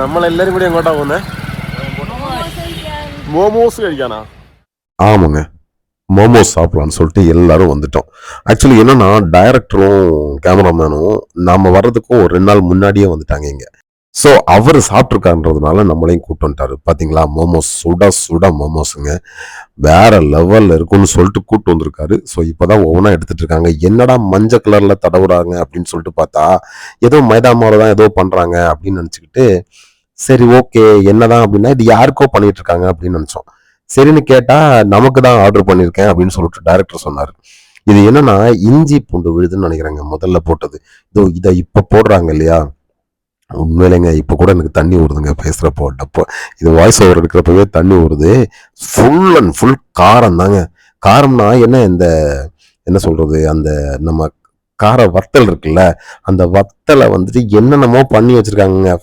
നമ്മളെല്ലാരും കൂടി എങ്ങോട്ടാ പോകുന്നേ மோமோஸ் കഴിക്കാനാ ஆமாங்க மோமோஸ் சாப்பிடலான்னு சொல்லிட்டு எல்லாரும் வந்துட்டோம் ஆக்சுவலி என்னன்னா டைரக்டரும் கேமராமேனும் நாம வர்றதுக்கும் ஒரு ரெண்டு நாள் முன்னாடியே வந்துட்டாங்க இங்க ஸோ அவர் சாப்பிட்ருக்கான்றதுனால நம்மளையும் கூப்பிட்டு வந்துட்டாரு. பார்த்தீங்களா மோமோஸ் சுட சுட மோமோஸுங்க. வேற லெவலில் இருக்கும்னு சொல்லிட்டு கூட்டு வந்திருக்காரு. ஸோ இப்போ தான் ஒவ்வொன்றா எடுத்துட்டு இருக்காங்க. என்னடா மஞ்சள் கலரில் தடவுறாங்க அப்படின்னு சொல்லிட்டு பார்த்தா ஏதோ மைதா மாவு தான் ஏதோ பண்ணுறாங்க அப்படின்னு நினச்சிக்கிட்டு சரி ஓகே என்னதான் அப்படின்னா இது யாருக்கோ பண்ணிட்டு இருக்காங்க அப்படின்னு நினச்சோம். சரின்னு கேட்டால் நமக்கு தான் ஆர்டர் பண்ணியிருக்கேன் அப்படின்னு சொல்லிட்டு டேரக்டர் சொன்னார். இது என்னன்னா இஞ்சி பூண்டு விழுதுன்னு நினைக்கிறாங்க முதல்ல போட்டது. இதோ இதை இப்போ போடுறாங்க இல்லையா? உண்மையிலேங்க இப்போ கூட எனக்கு தண்ணி ஊறுதுங்க பேசுகிறப்போ டப்போ இது வாய்ஸ் ஓவர் எடுக்கிறப்பவே தண்ணி ஊறுது. ஃபுல் அண்ட் ஃபுல் காரம் தாங்க. காரம்னா என்ன இந்த என்ன சொல்கிறது அந்த நம்ம கார வத்தல் இருக்குல்ல அந்த வத்தலை வந்துட்டு என்னென்னமோ பண்ணி வச்சுருக்காங்க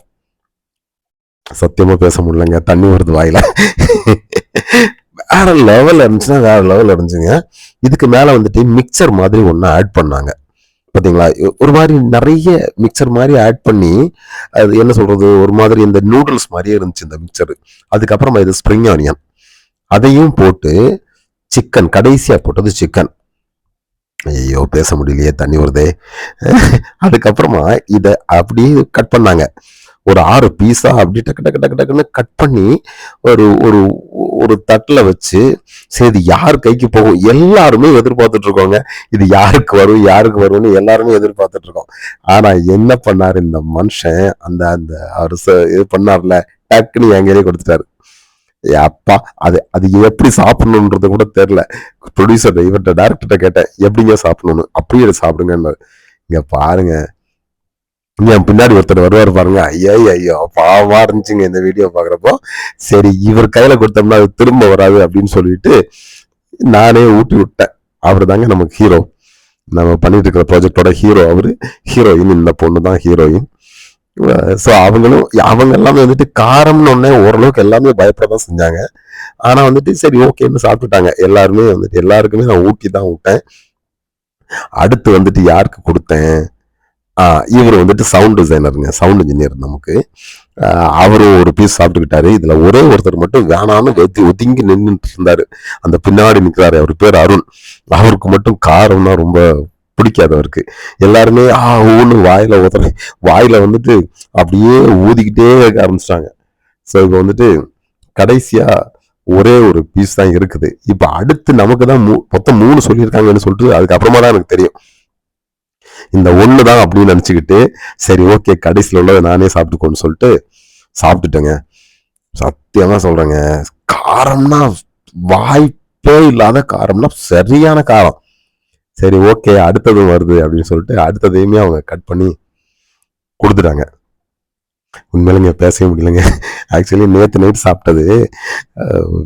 சத்தியமாக பேச முடியலங்க தண்ணி வருது வாயில். வேற லெவல் இருந்துச்சுன்னா வேற லெவல் இருந்துச்சுங்க. இதுக்கு மேலே வந்துட்டு மிக்சர் மாதிரி ஒன்று ஆட் பண்ணாங்க. பார்த்தீங்களா ஒரு மாதிரி நிறைய மிக்சர் மாதிரி ஆட் பண்ணி அது என்ன சொல்கிறது ஒரு மாதிரி இந்த நூடுல்ஸ் மாதிரியே இருந்துச்சு இந்த மிக்சர் அதுக்கப்புறமா இது ஸ்ப்ரிங் ஆனியன் அதையும் போட்டு சிக்கன் கடைசியாக போட்டது சிக்கன் ஐயோ பேச முடியலையே தண்ணி வருதே. அதுக்கப்புறமா இதை அப்படியே கட் பண்ணாங்க. ஒரு ஆறு பீஸா அப்படி டக்கு டக்கு டக்கு டக்குன்னு கட் பண்ணி ஒரு ஒரு ஒரு தட்டில் வச்சு சரி இது யார் கைக்கு போகும்? எல்லாருமே எதிர்பார்த்துட்டு இருக்கோங்க. இது யாருக்கு வரும் யாருக்கு வரும்னு எல்லாருமே எதிர்பார்த்துட்டு இருக்கோம். ஆனால் என்ன பண்ணாரு இந்த மனுஷன்? அந்த அந்த அவர் இது பண்ணார்ல? டக்குன்னு எங்கேயே கொடுத்துட்டாரு. ஏ அப்பா அது அது எப்படி சாப்பிடணுன்றது கூட தெரில ப்ரொடியூசர் இவர்கிட்ட டேரக்டர்கிட்ட கேட்டேன் எப்படிங்க சாப்பிடணும்னு? அப்படியே இதை சாப்பிடுங்கன்னு இங்கே பாருங்க என் பின்னாடி ஒருத்தர் வருவார் பாருங்க. ஐயோ ஐயோ பாவமா இருந்துச்சுங்க இந்த வீடியோ பாக்குறப்போ சரி இவர் கையில கொடுத்தோம்னா அது திரும்ப வராது அப்படின்னு சொல்லிட்டு நானே ஊட்டி விட்டேன். அவர் தாங்க நமக்கு ஹீரோ நம்ம பண்ணிட்டு இருக்கிற ப்ராஜெக்டோட ஹீரோ அவரு. ஹீரோயின் இந்த பொண்ணு தான் ஹீரோயின் ஸோ அவங்களும் அவங்க எல்லாமே வந்துட்டு காரம்னு ஒன்னே ஓரளவுக்கு எல்லாமே பயப்பட தான் செஞ்சாங்க. ஆனா வந்துட்டு சரி ஓகேன்னு சாப்பிட்டுட்டாங்க. எல்லாருமே வந்துட்டு எல்லாருக்குமே நான் ஊட்டி தான் விட்டேன். அடுத்து வந்துட்டு யாருக்கு கொடுத்தேன்? இவர் வந்துட்டு சவுண்ட் டிசைனருங்க சவுண்ட் இன்ஜினியர் நமக்கு. அவரும் ஒரு பீஸ் சாப்பிட்டுக்கிட்டாரு. இதில் ஒரே ஒருத்தர் மட்டும் வேணான்னு வெத்தி ஒதுங்கி நின்றுட்டு இருந்தார் அந்த பின்னாடி நிற்கிறாரு அவர் பேர் அருண். அவருக்கு மட்டும் காரம்னா ரொம்ப பிடிக்காது அவருக்கு. எல்லாருமே ஆ ஊன்னு வாயில் ஊத்துற வாயில் வந்துட்டு அப்படியே ஊதிக்கிட்டே இருக்க ஆரம்பிச்சிட்டாங்க. ஸோ இப்போ வந்துட்டு கடைசியாக ஒரே ஒரு பீஸ் தான் இருக்குது. இப்போ அடுத்து நமக்கு தான் மூ- மொத்தம் மூணு சொல்லியிருக்காங்கன்னு சொல்லிட்டு அதுக்கப்புறமா தான் எனக்கு தெரியும். இந்த ஒன்று தான் அப்படின்னு நினச்சிக்கிட்டு சரி ஓகே கடைசியில் உள்ளதை நானே சாப்பிட்டுக்கோன்னு சொல்லிட்டு சாப்பிட்டுட்டேங்க. சத்தியமாக சொல்கிறேங்க காரம்னா வாய்ப்பே இல்லாத காரம்னா சரியான காரம். சரி ஓகே அடுத்ததும் வருது அப்படின்னு சொல்லிட்டு அடுத்ததையுமே அவங்க கட் பண்ணி கொடுத்துட்டாங்க. உண்மையிலுங்க பேசவே முடியலங்க. ஆக்சுவலி நேற்று நைட் சாப்பிட்டது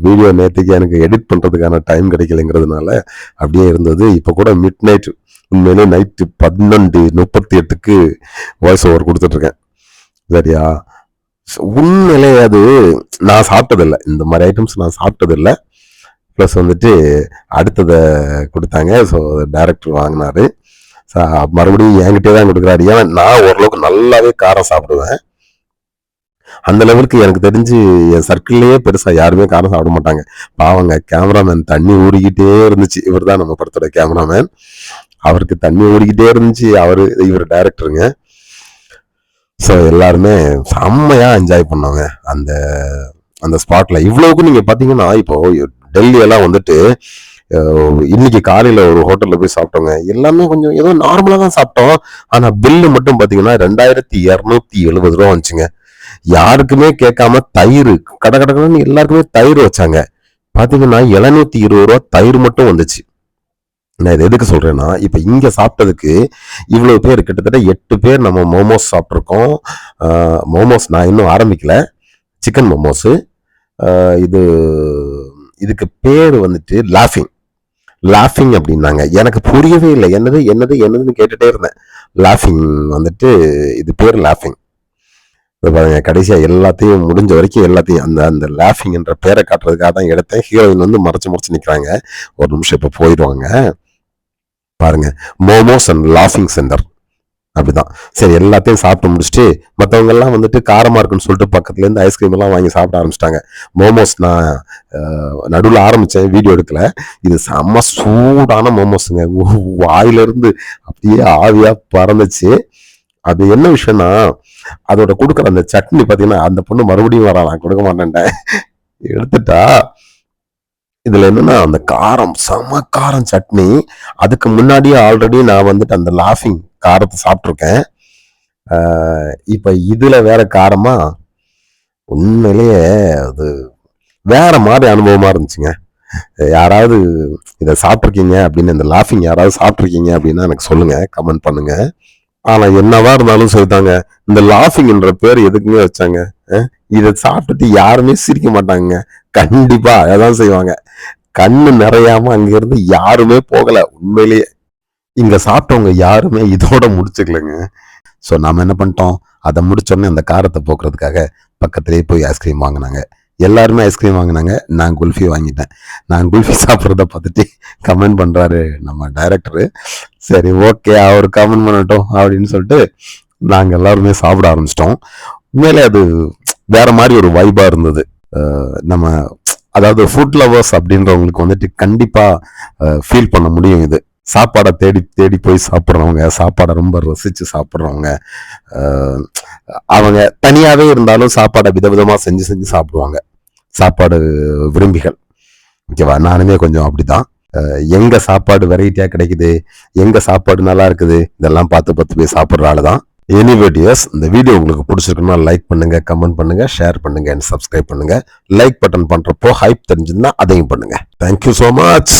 வீடியோ நேற்றுக்கு எனக்கு எடிட் பண்ணுறதுக்கான டைம் கிடைக்கலைங்கிறதுனால அப்படியே இருந்தது. இப்போ கூட மிட் நைட் உண்மையிலே நைட்டு பன்னெண்டு முப்பத்தி எட்டுக்கு வாய்ஸ் ஓவர் கொடுத்துட்ருக்கேன். சரியா? உண்மையிலே அது நான் சாப்பிட்டதில்லை. இந்த மாதிரி ஐட்டம்ஸ் நான் சாப்பிட்டதில்லை. ப்ளஸ் வந்துட்டு அடுத்ததை கொடுத்தாங்க. ஸோ டேரக்டர் வாங்கினாரு. மறுபடியும் என்கிட்டே தான் கொடுக்குறாரு. ஏன்னா நான் ஓரளவுக்கு நல்லாவே காரம் சாப்பிடுவேன். அந்த லெவலுக்கு எனக்கு தெரிஞ்சு என் சர்க்கிள்லேயே பெருசாக யாருமே காரம் சாப்பிட மாட்டாங்க. பாவங்க கேமராமேன் தண்ணி ஊறிக்கிட்டே இருந்துச்சு. இவர் தான் நம்ம படத்தோட கேமராமேன் அவருக்கு தண்ணி ஊறிக்கிட்டே இருந்துச்சு. அவரு இவர் டைரக்டருங்க ஸோ எல்லாருமே செம்மையாக என்ஜாய் பண்ணாங்க. அந்த அந்த ஸ்பாட்டில் இவ்வளோக்கும் நீங்கள் பார்த்தீங்கன்னா இப்போ டெல்லியெல்லாம் வந்துட்டு இன்னைக்கு காலையில் ஒரு ஹோட்டலில் போய் சாப்பிட்டோங்க. எல்லாமே கொஞ்சம் ஏதோ நார்மலாக தான் சாப்பிட்டோம். ஆனால் பில்லு மட்டும் பார்த்தீங்கன்னா ரெண்டாயிரத்தி இரநூத்தி எழுபது ரூபா வந்துச்சுங்க. யாருக்குமே கேட்காம தயிர் கட கட கடன்னு எல்லாருக்குமே தயிர் வச்சாங்க. பார்த்தீங்கன்னா எழுநூத்தி இருபது ரூபா தயிர் மட்டும் வந்துச்சு. நான் இதை எதுக்கு சொல்கிறேன்னா இப்போ இங்கே சாப்பிட்டதுக்கு இவ்வளோ பேர் கிட்டத்தட்ட எட்டு பேர் நம்ம மோமோஸ் சாப்பிட்ருக்கோம் மோமோஸ் நான் இன்னும் ஆரம்பிக்கல. சிக்கன் மோமோஸு இது இதுக்கு பேர் வந்துட்டு லாஃபிங் லாஃபிங் அப்படின்னாங்க. எனக்கு புரியவே இல்லை. என்னது என்னது என்னதுன்னு கேட்டுட்டே இருந்தேன். லாஃபிங் வந்துட்டு இது பேர் லாஃபிங் இப்போ பாருங்க கடைசியாக எல்லாத்தையும் முடிஞ்ச வரைக்கும் எல்லாத்தையும் அந்த அந்த லாஃபிங் என்ற பேரை காட்டுறதுக்காக தான் எடுத்தேன். ஹீரோயின் வந்து மறைச்சு மறைச்சு நிற்கிறாங்க ஒரு நிமிஷம் இப்போ போயிடுவாங்க. பாருங்க. மோமோஸ் அண்ட் லாஃபிங் சென்டர் அப்படிதான். சரி எல்லாத்தையும் சாப்பிட்டு முடிச்சுட்டு மற்றவங்க எல்லாம் வந்துட்டு காரமாக இருக்குன்னு சொல்லிட்டு பக்கத்துல இருந்து ஐஸ்கிரீம் எல்லாம் வாங்கி சாப்பிட ஆரம்பிச்சிட்டாங்க. மோமோஸ் நான் நடுவில் ஆரம்பிச்சேன் வீடியோ எடுக்கல. இது செம்ம சூடான மோமோஸுங்க வாயிலிருந்து அப்படியே ஆவியா பறந்துச்சு. அது என்ன விஷயம்னா அதோட கொடுக்குற அந்த சட்னி பார்த்தீங்கன்னா அந்த பொண்ணு மறுபடியும் வரா நான் கொடுக்க மாட்டேன்ட்டேன். எடுத்துட்டா இதில் என்னன்னா அந்த காரம் செம காரம் சட்னி. அதுக்கு முன்னாடியே ஆல்ரெடி நான் வந்துட்டு அந்த லாஃபிங் காரத்தை சாப்பிட்ருக்கேன் இப்போ இதில் வேற காரமா? உண்மையிலேயே அது வேற மாதிரி அனுபவமாக இருந்துச்சுங்க. யாராவது இதை சாப்பிட்ருக்கீங்க அப்படின்னு இந்த லாஃபிங் யாராவது சாப்பிட்ருக்கீங்க அப்படின்னா எனக்கு சொல்லுங்கள் கமெண்ட் பண்ணுங்கள் ஆனால் என்னவா இருந்தாலும் சொல்லிட்டாங்க இந்த லாஃபிங்ன்ற பேர் எதுக்குங்க வச்சாங்க? இதை சாப்பிட்டுட்டு யாருமே சிரிக்க மாட்டாங்க கண்டிப்பாக அதான் செய்வாங்க. கண்ணு நிறையாம அங்கிருந்து யாருமே போகல. உண்மையிலேயே இங்க சாப்பிட்டவங்க யாருமே இதோட முடிச்சுக்கலங்க. ஸோ நாம என்ன பண்ணிட்டோம்? அதை முடிச்சோடனே அந்த காரத்தை போக்குறதுக்காக பக்கத்திலேயே போய் ஐஸ்கிரீம் வாங்கினாங்க. எல்லாருமே ஐஸ்கிரீம் வாங்கினாங்க. நான் குல்ஃபி வாங்கிட்டேன். நான் குல்ஃபி சாப்பிட்றத பார்த்துட்டு கமெண்ட் பண்ணுறாரு நம்ம டைரக்டரு சரி ஓகே அவர் கமெண்ட் பண்ணட்டும் அப்படின்னு சொல்லிட்டு நாங்கள் எல்லாருமே சாப்பிட ஆரம்பிச்சிட்டோம். உண்மையிலே அது வேற மாதிரி ஒரு வைபாக இருந்தது. நம்ம அதாவது ஃபுட் லவர்ஸ் அப்படின்றவங்களுக்கு வந்துட்டு கண்டிப்பாக ஃபீல் பண்ண முடியும் இது. சாப்பாடை தேடி தேடி போய் சாப்பிட்றவங்க சாப்பாடை ரொம்ப ரசித்து சாப்பிட்றவங்க அவங்க தனியாகவே இருந்தாலும் சாப்பாடை விதவிதமாக செஞ்சு செஞ்சு சாப்பிடுவாங்க. சாப்பாடு விரும்பிகள். ஓகேவா? நானுமே கொஞ்சம் அப்படிதான். எங்கே எங்க சாப்பாடு வெரைட்டியா கிடைக்குது? எங்க சாப்பாடு நல்லா இருக்குது? இதெல்லாம் பார்த்து பார்த்து போய் சாப்பிட்ற ஆள் தான் எனிவேடியஸ் இந்த வீடியோ உங்களுக்கு பிடிச்சிருக்குன்னா லைக் பண்ணுங்க கமெண்ட் பண்ணுங்க ஷேர் பண்ணுங்க அண்ட் சப்ஸ்கிரைப் பண்ணுங்க. லைக் பட்டன் பண்றப்போ ஹைப் தெரிஞ்சிருந்தா அதையும் பண்ணுங்க. Thank you so much